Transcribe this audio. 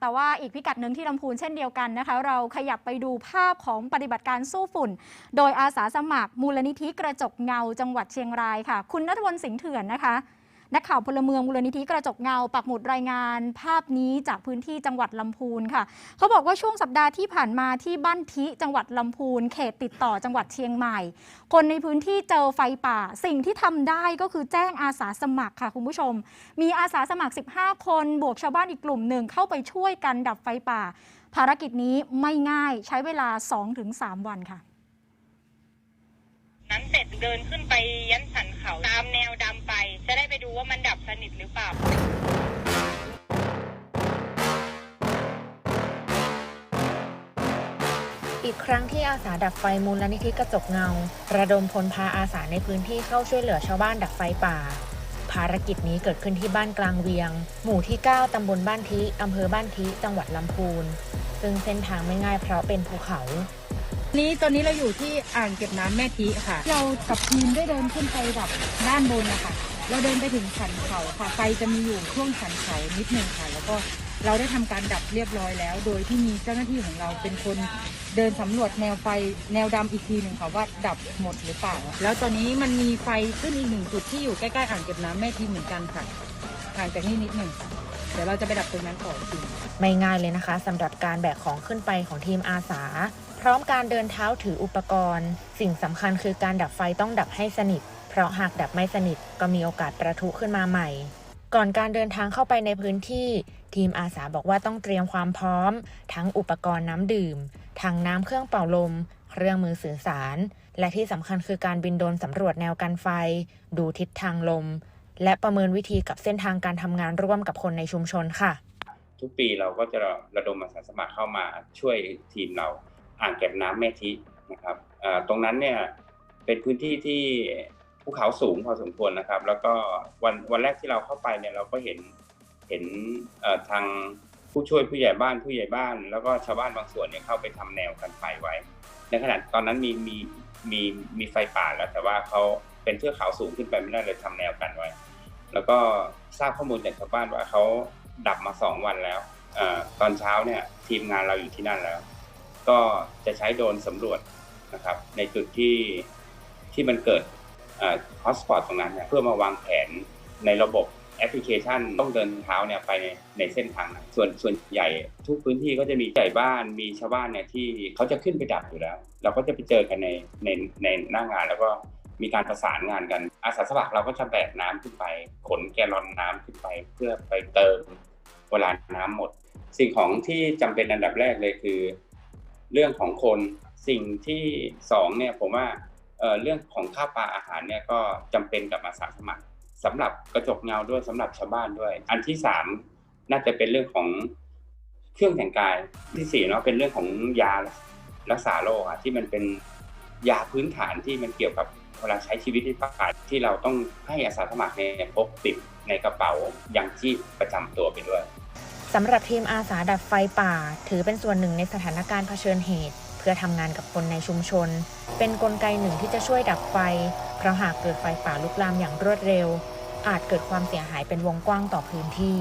แต่ว่าอีกพิกัดหนึ่งที่ลำพูนเช่นเดียวกันนะคะ เราขยับไปดูภาพของปฏิบัติการสู้ฝุ่น โดยอาสาสมัครมูลนิธิกระจกเงาจังหวัดเชียงรายค่ะ คุณนัทวลสิงห์เถื่อนนะคะ นักข่าวพลเมืองมูลนิธิกระจกเงา ปักหมุดรายงานภาพนี้จากพื้นที่จังหวัดลำพูนค่ะ เขาบอกว่าช่วงสัปดาห์ที่ผ่านมาที่บ้านทิจังหวัดลำพูน เขตติดต่อจังหวัดเชียงใหม่ คนในพื้นที่เจอไฟป่า สิ่งที่ทำได้ก็คือแจ้งอาสาสมัครค่ะคุณผู้ชม มีอาสาสมัคร 15 คน บวกชาวบ้านอีกกลุ่มหนึ่งเข้าไปช่วยกันดับไฟป่า ภารกิจนี้ไม่ง่ายใช้เวลา 2-3 วันค่ะ เดินขึ้นไปยันสันเขาตามแนวดำไป จะได้ไปดูว่ามันดับสนิทหรือเปล่าอีกครั้งที่อาสาดับไฟมูลนิธิกระจกเงา ระดมพลพาอาสาในพื้นที่เข้าช่วยเหลือชาวบ้านดับไฟป่า ภารกิจนี้เกิดขึ้นที่บ้านกลางเวียง หมู่ที่ 9 ตำบลบ้านทิ อำเภอบ้านทิ จังหวัดลำพูน ซึ่งเส้นทางไม่ง่ายเพราะเป็นภูเขา นี้ตอนนี้เราอยู่ที่อ่างเก็บน้ำแม่ทีค่ะ เรากับทีมได้เดินขึ้นไปแบบด้านบนนะคะเราเดินไปถึงสันเขาค่ะ ไฟจะมีอยู่ช่วงสันเขานิดหนึ่งค่ะ แล้วก็เราได้ทำการดับเรียบร้อยแล้ว โดยที่มีเจ้าหน้าที่ของเราเป็นคนเดินสำรวจแนวไฟแนวดำอีกทีหนึ่งค่ะว่าดับหมดหรือเปล่า แล้วตอนนี้มันมีไฟขึ้นอีกหนึ่งจุดที่อยู่ใกล้ๆอ่างเก็บน้ำแม่ทีเหมือนกันค่ะห่างจากนี่นิดหนึ่งเดี๋ยวเราจะไปดับตรงนั้นต่ออีกที ไม่ง่ายเลยนะคะสำหรับการแบกของขึ้นไปของทีมอาสา พร้อมการเดินเท้าถืออุปกรณ์ สิ่งสำคัญคือการดับไฟต้องดับให้สนิท เพราะหากดับไม่สนิทก็มีโอกาสประทุขึ้นมาใหม่ ก่อนการเดินทางเข้าไปในพื้นที่ ทีมอาสาบอกว่าต้องเตรียมความพร้อม ทั้งอุปกรณ์น้ำดื่มถังน้ำเครื่องเป่าลม เครื่องมือสื่อสาร และที่สำคัญคือการบินโดรนสำรวจแนวกันไฟ ดูทิศทางลม และประเมินวิธีกับเส้นทางการทำงานร่วมกับคนในชุมชนค่ะ ทุกปีเราก็จะระดมอาสาสมัครเข้ามาช่วยทีมเรา อ่างเก็บน้ำแม่ทินะครับตรงนั้นเนี่ยเป็นพื้นที่ที่ภูเขาสูงพอสมควรนะครับ แล้วก็วันวันแรกที่เราเข้าไปเนี่ยเราก็เห็นเห็นทางผู้ช่วยผู้ใหญ่บ้านผู้ใหญ่บ้าน แล้วก็ชาวบ้านบางส่วนเนี่ยเข้าไปทำแนวกันไฟไว้ ในขณะตอนนั้นมีมีมีมีไฟป่าแล้ว แต่ว่าเขาเป็นเทือกเขาสูงขึ้นไปไม่ได้เลยทำแนวกันไว้ แล้วก็ทราบข้อมูลจากชาวบ้านว่าเขาดับมาสองวันแล้วอตอนเช้าเนี่ยทีมงานเราอยู่ที่นั่นแล้ว ก็จะใช้โดรนสำรวจนะครับ ในจุดที่ที่มันเกิดฮอสปอตตรงนั้นเพื่อมาวางแผนในระบบแอปพลิเคชันต้องเดินเท้าเนี่ยไปในในเส้นทางส่วนส่วนใหญ่ทุกพื้นที่ก็จะมีใหญ่บ้านมีชาวบ้านเนี่ยที่เขาจะขึ้นไปดับอยู่แล้ว เราก็จะไปเจอกันในในในหน้างานแล้วก็มีการประสานงานกัน อาสาสมัครเราก็จะแบกน้ำขึ้นไป ขนแกลลอนน้ำขึ้นไป เพื่อไปเติมเวลาน้ำหมด สิ่งของที่จำเป็นอันดับแรกเลยคือ เรื่องของคนสิ่งที่สองเนี่ยผมว่าเเรื่องของข้าวปลาอาหารเนี่ยก็จำเป็นกับอาสาสมัครสำหรับกระจกเงาด้วยสำหรับชาวบ้านด้วย อันที่สามน่าจะเป็นเรื่องของเครื่องแต่งกายที่สี่เนาะเป็นเรื่องของยารักษาโรคอะที่มันเป็นยาพื้นฐานที่มันเกี่ยวกับเวลาใช้ชีวิตที่ป่าที่เราต้องให้อาสาสมัครเนี่ยพกติดในกระเป๋ายังชีพประจำตัวไปด้วย สำหรับทีมอาสาดับไฟป่า ถือเป็นส่วนหนึ่งในสถานการณ์เผชิญเหตุ เพื่อทำงานกับคนในชุมชน เป็นนกลไกหนึ่งที่จะช่วยดับไฟ เพราะหากเกิดไฟป่าลุกลามอย่างรวดเร็ว อาจเกิดความเสียหายเป็นวงกว้างต่อพื้นที่